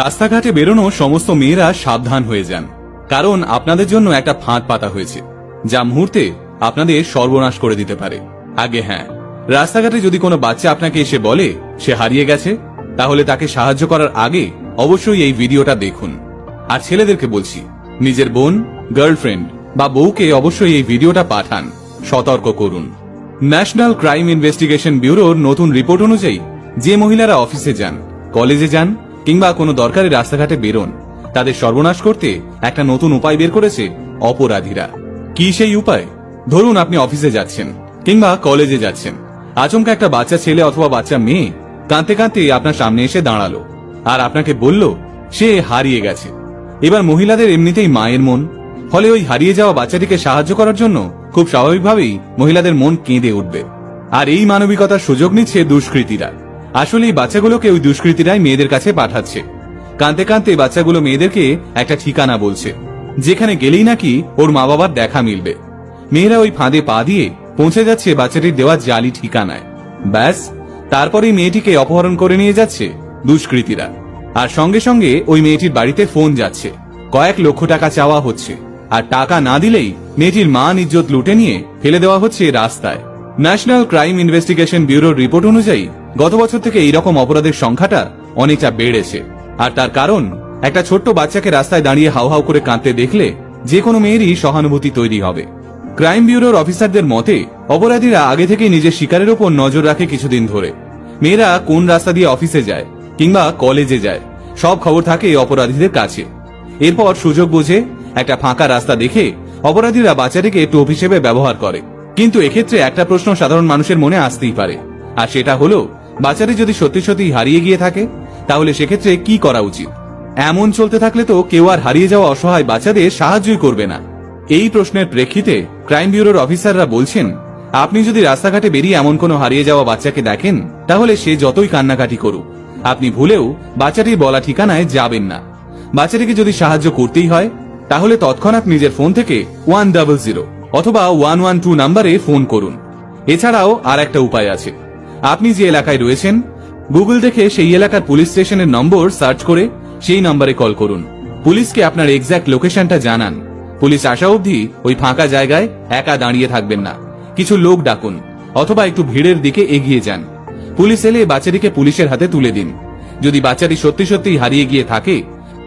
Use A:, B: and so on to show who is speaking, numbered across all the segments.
A: রাস্তাঘাটে বেরোনো সমস্ত মেয়েরা সাবধান হয়ে যান। কারণ আপনাদের জন্য একটা ফাঁদ পাতা হয়েছে, যা মুহূর্তে আপনাদের সর্বনাশ করে দিতে পারে। আগে হ্যাঁ রাস্তাঘাটে যদি কোনো বাচ্চা আপনাকে এসে বলে, সে হারিয়ে গেছে, তাহলে তাকে সাহায্য করার আগে অবশ্যই এই ভিডিওটা দেখুন। আর ছেলেদেরকে বলছি, নিজের বোন, গার্লফ্রেন্ড বা বউকে অবশ্যই এই ভিডিওটা পাঠান, সতর্ক করুন। ন্যাশনাল ক্রাইম ইনভেস্টিগেশন ব্যুরোর নতুন রিপোর্ট অনুযায়ী যে মহিলারা অফিসে যান, কলেজে যান কিংবা কোনো দরকারি রাস্তাঘাটে বেরোন। তাদের সর্বনাশ করতে একটা নতুন উপায় বের করেছে অপরাধীরা। কি সেই উপায়? ধরুন আপনি অফিসে যাচ্ছেন কিংবা কলেজে যাচ্ছেন। আচমকা একটা বাচ্চা ছেলে অথবা বাচ্চা মেয়ে কাঁদতে কাঁদতে আপনার সামনে এসে দাঁড়াল আর আপনাকে বলল, সে হারিয়ে গেছে। এবার মহিলাদের এমনিতেই মায়ের মন। ফলে ওই হারিয়ে যাওয়া বাচ্চাটিকে সাহায্য করার জন্য খুব স্বাভাবিকভাবেই মহিলাদের মন কেঁদে উঠবে। আর এই মানবিকতার সুযোগ নিচ্ছে দুষ্কৃতীরা। আসলে এই বাচ্চাগুলোকে ওই দুষ্কৃতীরাই মেয়েদের কাছে পাঠাচ্ছে। কাঁদতে কাঁদতে বাচ্চাগুলো মেয়েদেরকে একটা ঠিকানা বলছে, যেখানে গেলেই নাকি ওর মা বাবার দেখা মিলবে। মেয়েরা ওই ফাঁদে পা দিয়ে পৌঁছে যাচ্ছে বাচ্চাটির দেওয়া জালি ঠিকানায়। ব্যাস তারপরেই মেয়েটিকে অপহরণ করে নিয়ে যাচ্ছে দুষ্কৃতীরা। আর সঙ্গে সঙ্গে ওই মেয়েটির বাড়িতে ফোন যাচ্ছে। কয়েক লক্ষ টাকা চাওয়া হচ্ছে, আর টাকা না দিলেই মেয়েটির মান ইজ্জত লুটে নিয়ে ফেলে দেওয়া হচ্ছে রাস্তায়। ন্যাশনাল ক্রাইম ইনভেস্টিগেশন ব্যুরোর রিপোর্ট অনুযায়ী গত বছর থেকে এইরকম অপরাধের সংখ্যাটা অনেকটা বেড়েছে। আর তার কারণ, একটা ছোট্ট বাচ্চাকে রাস্তায় দাঁড়িয়ে হাউ হাউ করে কাঁদতে দেখলে যে কোনো মেয়েরই সহানুভূতি তৈরি হবে। ক্রাইম ব্যুরোর অফিসারদের মতে, অপরাধীরা আগে থেকেই নিজের শিকারের উপর নজর রাখে কিছুদিন ধরে। মেয়েরা কোন রাস্তা দিয়ে অফিসে যায় কিংবা কলেজে যায়, সব খবর থাকে এই অপরাধীদের কাছে। এরপর সুযোগ বুঝে একটা ফাঁকা রাস্তা দেখে অপরাধীরা বাচ্চাটিকে টোপ হিসেবে ব্যবহার করে। কিন্তু এক্ষেত্রে একটা প্রশ্ন সাধারণ মানুষের মনে আসতেই পারে। আর সেটা হলো বাচ্চাটি যদি সত্যি সত্যি হারিয়ে গিয়ে থাকে, তাহলে সেক্ষেত্রে কি করা উচিত? এমন চলতে থাকলে তো কেউ আর হারিয়ে যাওয়া অসহায় বাচ্চাদের সাহায্যই করবে না। এই প্রশ্নের প্রেক্ষিতে ক্রাইম ব্যুরোর অফিসাররা বলছেন, আপনি যদি রাস্তাঘাটে বেরিয়ে এমন কোনো হারিয়ে যাওয়া বাচ্চাকে দেখেন, তাহলে সে যতই কান্নাকাটি করুক। আপনি ভুলেও বাচ্চাটির বলা ঠিকানায় যাবেন না। বাচ্চাটিকে যদি সাহায্য করতেই হয়, তাহলে তৎক্ষণাৎ নিজের ফোন থেকে ওয়ান ডাবল জিরো অথবা ওয়ান ওয়ান টু নাম্বারে ফোন করুন। এছাড়াও আর একটা উপায় আছে। আপনি যে এলাকায় রয়েছেন গুগল দেখে সেই এলাকার পুলিশ স্টেশনের নম্বর সার্চ করে সেই নম্বরে কল করুন। পুলিশকে আপনার এক্সাক্ট লোকেশনটা জানান। পুলিশ আসা অবধি ওই ফাঁকা জায়গায় একা দাঁড়িয়ে থাকবেন না। কিছু লোক ডাকুন, অথবা একটু ভিড়ের দিকে এগিয়ে যান। পুলিশ এলে বাচ্চাটিকে পুলিশের হাতে তুলে দিন। যদি বাচ্চাটি সত্যি সত্যি হারিয়ে গিয়ে থাকে,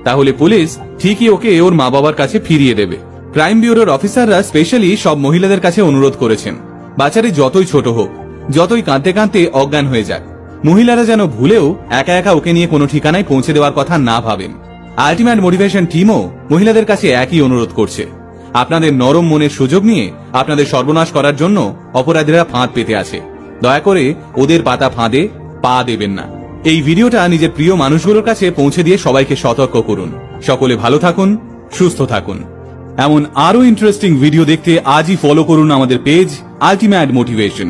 A: তাহলে পুলিশ ঠিকই ওকে ওর মা বাবার কাছে ফিরিয়ে দেবে। ক্রাইম ব্যুরোর অফিসাররা স্পেশালি সব মহিলাদের কাছে অনুরোধ করেছেন, বাচ্চাটি যতই ছোট হোক। যতই কাঁদতে কাঁদতে অজ্ঞান হয়ে যাক। মহিলারা যেন ভুলেও একা একা ওকে নিয়ে কোনো ঠিকানায় পৌঁছে দেওয়ার কথা না ভাবেন। আলটিমেট মোটিভেশন টিমও মহিলাদের কাছে একই অনুরোধ করছে। আপনাদের নরম মনের সুযোগ নিয়ে আপনাদের সর্বনাশ করার জন্য অপরাধীরা ফাঁদ পেতে আছে। দয়া করে ওদের পাতা ফাঁদে পা দেবেন না। এই ভিডিওটা নিজের প্রিয় মানুষগুলোর কাছে পৌঁছে দিয়ে সবাইকে সতর্ক করুন। সকলে ভালো থাকুন, সুস্থ থাকুন। এমন আরও ইন্টারেস্টিং ভিডিও দেখতে আজই ফলো করুন আমাদের পেজ আলটিমেট মোটিভেশন